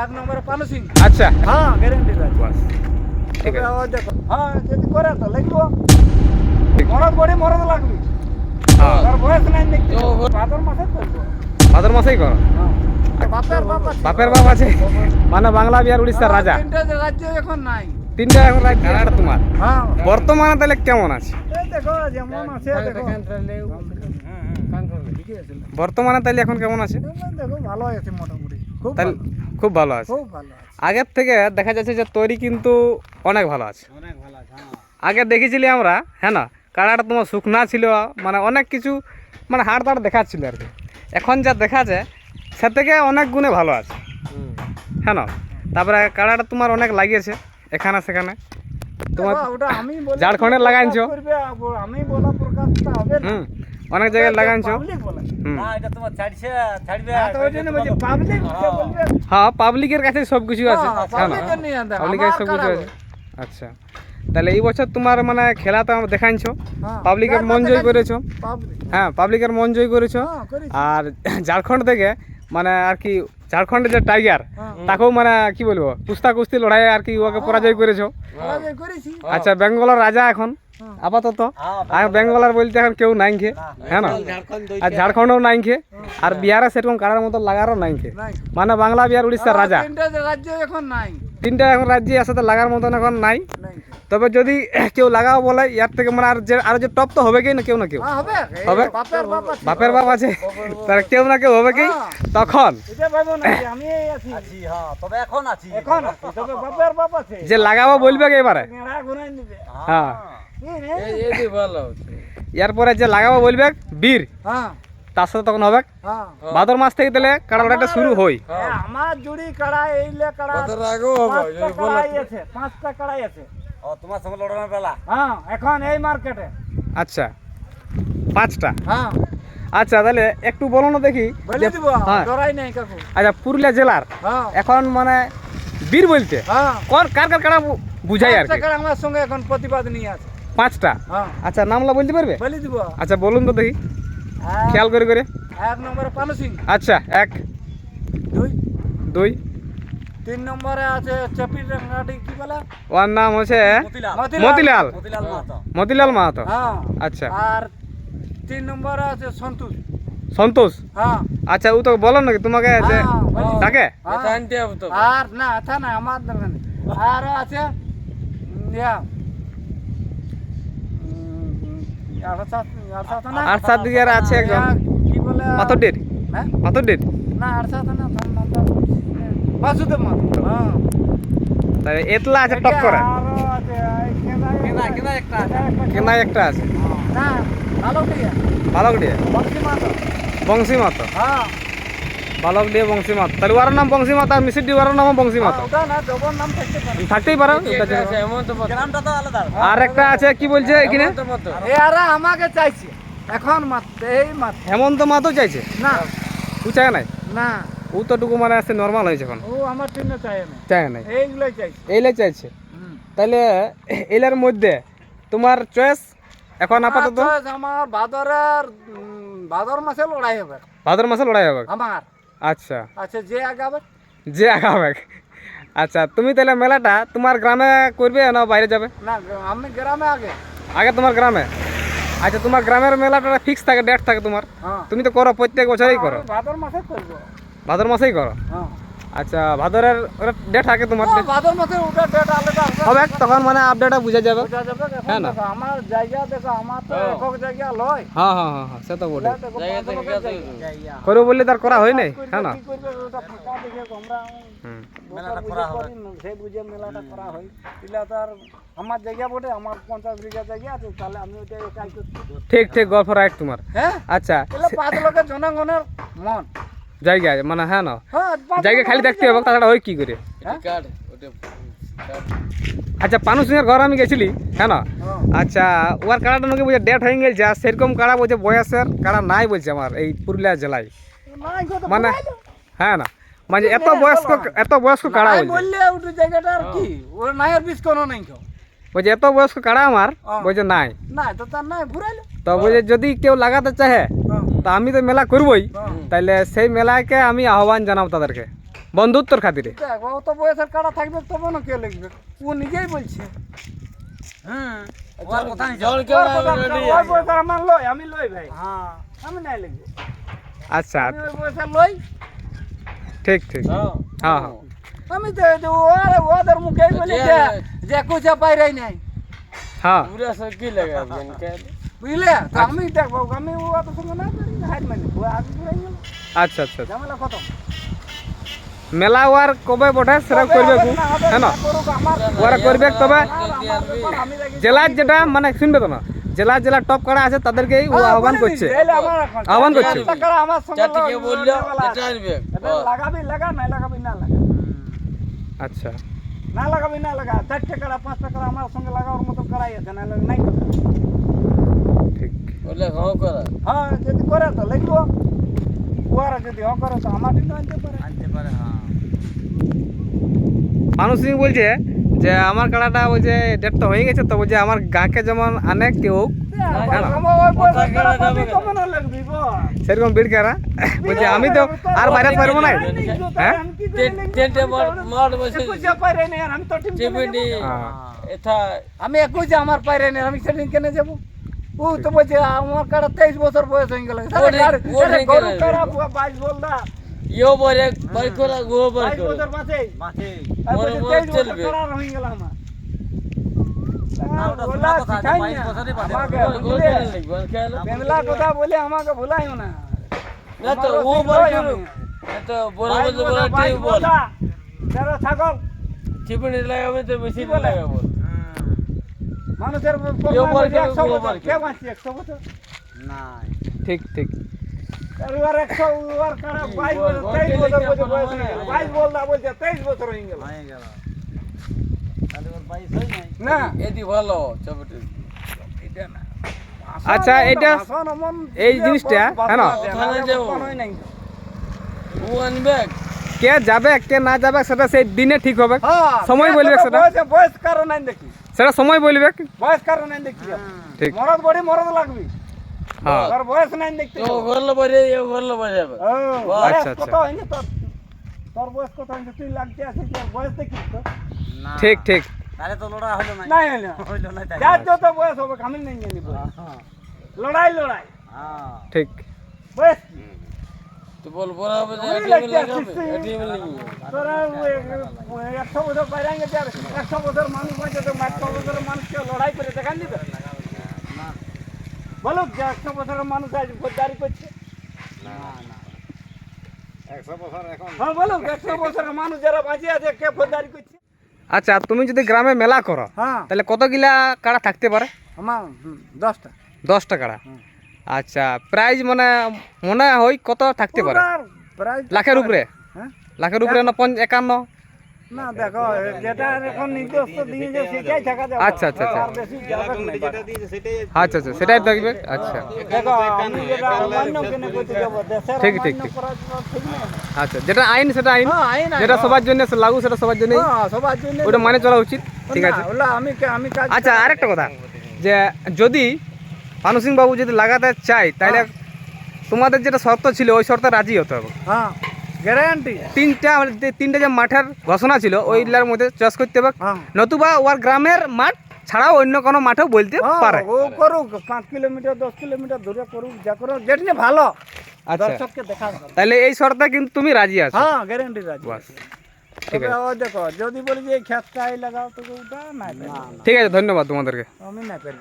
এক নম্বরে পানু সিং আচ্ছা। হ্যাঁ গ্যারেন্টি আছে। বাস ঠিক আছে। দেখো। হ্যাঁ যদি করে তো লাগবো। মরদ বড়ি মরদ লাগবে। হ্যাঁ। তার বয়স নাই দেখতে। ভাদর মাসে করব ভাদর মাসেই করো। হ্যাঁ। বাপের বাপ আছে। বাপের বাপ আছে। মানে বাংলা বিহার উড়িষ্যার হ্যাঁ, রাজা। তিনটে রাজ্য এখন নাই। তিনটা এখন রাজ্য আর তোমার? হ্যাঁ। বর্তমানে তাহলে কেমন আছে? দেখো যেমন আছে দেখো। ঠিকই আছে। বর্তমানে তাহলে এখন কেমন আছে? দেখো ভালো আছে মোটামুটি। খুব খুব ভালো আছে। খুব ভালো আছে। আগের থেকে দেখা যাচ্ছে যে তৈরি কিন্তু অনেক ভালো আছে। অনেক ভালো আছে হ্যাঁ। আগে দেখেছিলি আমরা হ্যাঁ না? কাড়াটা তোমার শুকনা ছিল মানে অনেক কিছু মানে হাড় তাড় দেখাচ্ছিল আর কি। এখন যা দেখাচ্ছে সে থেকে অনেক গুণে ভালো আছে। হ্যাঁ না? তারপরে কাড়াটা তোমার অনেক লাগিয়েছে এখানে সেখানে। তোমার দেখো, ওটা আমি ঝাড়খণ্ডে লাগাইছো? আমি বলা প্রকাশটা হবে হুম। অনেক জায়গায় লাগাইছো পাবলিক বলে। হুম। এটা তোমার ছাড়ছে ছাড়বে হ্যাঁ, তো ওই জন্য বলছি পাবলিক কে বলবে? হ্যাঁ পাবলিকের কাছে সব কিছু আছে হ্যাঁ, হ্যাঁ। পাবলিকের পাবলিকের সব কিছু আছে। আচ্ছা। তাহলে এই বছর তোমার মানে খেলা তো দেখাইছো হ্যাঁ, পাবলিকের মন জয় করেছ। হ্যাঁ পাবলিকের মন জয় করেছ। হ্যাঁ আর ঝাড়খণ্ড থেকে মানে আর কি ঝাড়খণ্ডের যে টাইগার হ্যাঁ। তাকেও মানে কি বলব কুস্তা কুস্তি লড়াই আর কি ওকে পরাজয় করেছ। আচ্ছা বেঙ্গলের রাজা এখন? হ্যাঁ। আপাতত। আর বেঙ্গলার বলতে এখন কেউ নাই খে। হ্যাঁ না? আর ঝাড়খণ্ডও নাই খে। আর বিহারে সেরকম কারার মতো লাগারও নাই খে। মানে বাংলা বিহার উড়িষ্যার রাজা। তিনটে এখন নাই। তিনটা এখন রাজ্যে একসাথে লাগার মতন এখন নাই। তবে যদি কেউ লাগাও বলে ইয়ার থেকে মানে আর যে আর যে টপ তো হবে কি না কেউ না কেউ? হ্যাঁ হবে। বাপের বাপ আছে। আছে। তার কেউ না কেউ হবে কি? হ্যাঁ। তখন। যে আমি এই আছি। আছি হ্যাঁ তবে এখন আছি। এখন আছি। তবে বাপের বাপ আছে। যে লাগাবো বলবে কি এবারে? হ্যাঁ। কি রে? ইয়ার পরে যে লাগাবো বলবে বীর হ্যাঁ। তার সাথে তখন হবে। হ্যাঁ। ভাদর মাস থেকে তাহলে কাড়া লড়াইটা শুরু হই আমার জুড়ি এইলে কড়াই পাঁচটা কড়াই আছে। পাঁচটা কড়াই আছে। ও তোমার সঙ্গে লড়ানোর বেলা। হ্যাঁ এখন এই মার্কেটে। আচ্ছা পাঁচটা। হ্যাঁ। আচ্ছা তাহলে একটু বলো না দেখি হ্যাঁ। আচ্ছা পুরুলিয়া জেলার। হ্যাঁ। এখন মানে বীর বলতে হ্যাঁ। কোন কার কার কাড়া বুঝাই আর আমার সঙ্গে এখন প্রতিবাদ নিয়ে আছে। পাঁচটা? হ্যাঁ। আচ্ছা নামলা বলতে পারবে? বলে দিব। আচ্ছা বলুন তো দেখি। খেয়াল করে করে। এক নম্বরে পানু সিং। আচ্ছা এক। দুই। দুই। তিন নম্বরে আছে চপির রাঙ্গাটি কি বলে? ওর নাম হচ্ছে মতিলাল। মতিলাল। মতিলাল মাহাতো। মতিলাল মাহাতো। হ্যাঁ। আচ্ছা। আর তিন নম্বরে আছে সন্তোষ। সন্তোষ? হ্যাঁ। আচ্ছা ও তো বলো নাকি তোমাকে। ডাকে হ্যাঁ। আর না তা না আমার আর আছে ইয়া। আর সাত- দিকে আছে একজন। কি বলে? পাথর ডেট হ্যাঁ? পাথর ডেট না আর সাত না বাসুদেব হ্যাঁ। এতলা আছে টপ করে। কেনা- একটা আছে। ভালো বালক মাতো বংশী মাতো হ্যাঁ। বালক দিয়ে বংশী মাতো তাহলে ওর নাম বংশী মাতো আর মিসির ডিওয়ার নাম বংশী মাতো না থাকতেই পারো গ্রামটা তো আলাদা। আর একটা আছে কি বলছে এখানে? আমাকে চাইছে। এখন মাত্র এই মাত্র। হেমন্ত মাতো চাইছে? না। ও চায় নাই? না। ও তো টুকু মানে আছে নর্মাল হয়েছে এখন। ও আমার জন্য চাই না চায় নাই? এইগুলোই চাইছে। এইলে চাইছে? তাহলে এইলার মধ্যে তোমার চয়েস এখন আপাতত? আমার ভাদরের উম, ভাদর মাসে লড়াই হবে। ভাদর মাসে লড়াই হবে। আমার। আচ্ছা। আচ্ছা যে আগাবে যে আগাবে আচ্ছা তুমি তাহলে মেলাটা তোমার গ্রামে করবে না বাইরে যাবে? না আমি গ্রামে আগে। আগে তোমার গ্রামে? আচ্ছা তোমার গ্রামের মেলাটা ফিক্স থাকে ডেট থাকে তোমার। হ্যাঁ। তুমি তো করো প্রত্যেক বছরই করো। ভাদর মাসে করব। ভাদর মাসেই করো? হ্যাঁ। আচ্ছা ভাদরের ডেট থাকে তোমার ভাদর মাসে ওটা ডেট আলাদা আছে। হবে তখন মানে আপডেট বুঝা যাবে। বোঝা যাবে হ্যাঁ না? আমার জায়গা দেখো আমার তো একক জায়গা লয়। হ্যাঁ হ্যাঁ হ্যাঁ হ্যাঁ সে তো বলে। করব বললে তার করা হয় নাই? হ্যাঁ না? কি করবে, ওটা ফাঁকা দেখে আমরা হুম। মেলাটা করা হবে। সেই বুঝে মেলাটা করা হয়। এগুলা তো আমার জায়গা বটে আমার পঞ্চাশ বিঘা জায়গা আছে তাহলে আমি ওটা একাই করছি। ঠিক ঠিক গল্প রাইট তোমার। হ্যাঁ? আচ্ছা এগুলো পাঁচ লোকের জনগণের মন। জায়গা মানে হ্যাঁ না? হ্যাঁ জায়গা খালি দেখতে হবে তাছাড়া হয় কি করে? হ্যাঁ? আচ্ছা পানু সিংয়ের ঘর আমি গেছিলি হ্যাঁ না? হ্যাঁ। আচ্ছা ওর কাড়াটা নাকি বলছে ডেট হয়ে গেছে আর সেরকম কাড়া বলছে বয়সের কাড়া নাই বলছে আমার এই পুরুলিয়া জেলায়। মানে হ্যাঁ না? মানে এত বয়স্ক এত বয়স্ক কাড়া বলছে। জায়গাটা আর কি? ওর নাই আর বিষ কোনো নাই বলছে এত বয়স্ক কাড়া আমার। বলছে নাই। নাই তো তার নাই ঘুরাইলো। তো বলছে যদি কেউ লাগাতে চাহে তা আমি তো মেলা করবই হ্যাঁ। তাইলে সেই মেলাকে আমি আহ্বান জানাব তাদেরকে। বন্ধুত্বর খাতিরে। ও তো বয়সের কাড়া থাকবে তবে না কে লিখবে। ও নিজেই বলছে। হুম। ওর কথা নিছ ওর কথা না, ওই বয়সের আমার লই আমি লই ভাই। হ্যাঁ। আমি নাই লিখব। আচ্ছা। আমি ওই বয়সের লই। ঠিক ঠিক। হ্যাঁ। হ্যাঁ আমি তো ওর ওদের মুখেই বলি যে যে কুচা পাইরাই নাই। হ্যাঁ। পুরা সব কি লাগে বুঝলে? তো আমি দেখব আমি ও অত সঙ্গে না করি হাইট মানি ও আগে ঘুরে গেল। আচ্ছা আচ্ছা আচ্ছা। ঝামেলা খতম। মেলা ওয়ার কবে বটে? সেটা করবে কু হ্যাঁ না? ওরা করবে তবে জেলার যেটা মানে শুনবে তো না? জেলার জেলা টপ করা আছে তাদেরকেই ও আহ্বান করছে। আহ্বান করছে। লাগাবি লাগা নাই লাগাবি না লাগা। আচ্ছা। না লাগাবি না লাগা। চার টাকা পাঁচ টাকা আমার সঙ্গে লাগানোর মতো করাই আছে না নাই বলে হ্যাঁ করা। হ্যাঁ যদি করে তো ওরা যদি হ করে তো আমার দিন আনতে পারে। আনতে পারে হ্যাঁ। মানুষ সিং বলছে যে আমার কাড়াটা ওই যে ডেটটা হয়ে গেছে তো বলছে আমার গাঁকে যেমন আনে কেউ হ্যাঁ। সেরকম বিড়কারা বলছে আমি তো আর বাইরে পারব না হ্যাঁ? আমি তো হ্যাঁ। এটা আমি একুশে আমার পাইরে নেই আমি সেদিন কেনে যাব? ও তো বলছে আমার কাড়া তেইশ বছর বয়স হয়ে গেল। বাইশ বল না? ইও বলে বাই করা গো বছর মাঝে চলবে। গেল আমার? কথা বেংলা আমাকে ভুলাইও না। না তো ও বল তো বল। ছাগল। টিপিনি লাগাবে তো মেশিন লাগাবো মানুষের কেউ একশো বছর। না ঠিক ঠিক। একশো বাইশ বছর তেইশ বছর বয়স হয়ে গেল? বাইশ বলছে তেইশ বছর হয়ে গেল। হয়ে গেল। না। আচ্ছা, এটা- এই জিনিসটা, হ্যাঁ না? ও আনবে কে যাবে কে না যাবে সেটা সেই দিনে ঠিক হবে। হ্যাঁ, সময় বলবে সেটা। বয়সে কারণ নাই দেখি। সেটা সময় বলবে। বয়স কারণ নাই দেখি। ঠিক। মরদ বড়ি মরদ লাগবি। হ্যাঁ। তোর বয়স নাই দেখতে। তো ঘরলো বাজে এ ঘরলো ও, বয়স আচ্ছা, আচ্ছা। কত হয়নি তোর। তোর বয়স কত হয়নি তুই লাগতে আছিস তোর বয়স দেখিস তো। ঠিক ঠিক। তাহলে তো লড়া হলো না। নাই হইল হইল না যার যত বয়স হবে আমি নাই জানি লড়াই লড়াই। হ্যাঁ। ঠিক। বয়স বল ওই একশো বছর বাইরে গেছে আর একশো বছর মানুষ বলছে তো একশো বছরের মানুষকে লড়াই করে দেখান দিবে? বলুক যে একশো বছরের মানুষ আজ ভোটদারি করছে। হ্যাঁ বলুক একশো বছরের মানুষ যারা আছে কে ভোটদারি করছে? আচ্ছা তুমি যদি গ্রামে মেলা করো হ্যাঁ। তাহলে কতগিলা কাড়া থাকতে পারে? আমার হুম, দশটা। দশটা কাড়া। আচ্ছা প্রাইজ মানে মনে হয় কত থাকতে পারে? প্রাইস লাখের উপরে? হ্যাঁ? লাখের উপরে না পঞ্চ একান্ন? না দেখো যেটা এখন নিজস্ব দিয়েছে সেটাই থাকা যাবে। আচ্ছা, আচ্ছা, আচ্ছা। আচ্ছা আচ্ছা সেটাই থাকবে? আচ্ছা। দেখো আমি যেটা অমান্য কেন করতে যাব দেশের ঠিক, ঠিক, ঠিক। আচ্ছা যেটা আইন সেটা আইন। হ্যাঁ যেটা। সবার জন্য লাগু সেটা সবার জন্যই। হ্যাঁ সবার জন্য ওটা মানে চলা উচিত ঠিক আছে। আমি আমি আচ্ছা আরেকটা কথা যে যদি পানু সিং বাবু যদি লাগাতে চাই তাহলে তোমাদের যেটা শর্ত ছিল ওই শর্তে রাজি হতে হবে। হ্যাঁ গ্যারান্টি তিনটা তিনটা যে মাঠের ঘোষণা ছিল ওইগুলার মধ্যে চয়েস করতে হবে। হ্যাঁ। নতুবা ওর গ্রামের মাঠ ছাড়াও অন্য কোনো মাঠেও বলতে পারে। হ্যাঁ, ও করুক পাঁচ কিলোমিটার দশ কিলোমিটার দূরে করুক যা করুক যেটা ভালো আচ্ছা। দর্শককে দেখা তাহলে এই শর্তে কিন্তু তুমি রাজি আছো। হ্যাঁ গ্যারান্টি রাজি। ঠিক আছে। দেখো যদি বলি যে এই খেতটাই লাগাও তো ওটা পারি। ঠিক আছে ধন্যবাদ তোমাদেরকে। আমি নাই পারি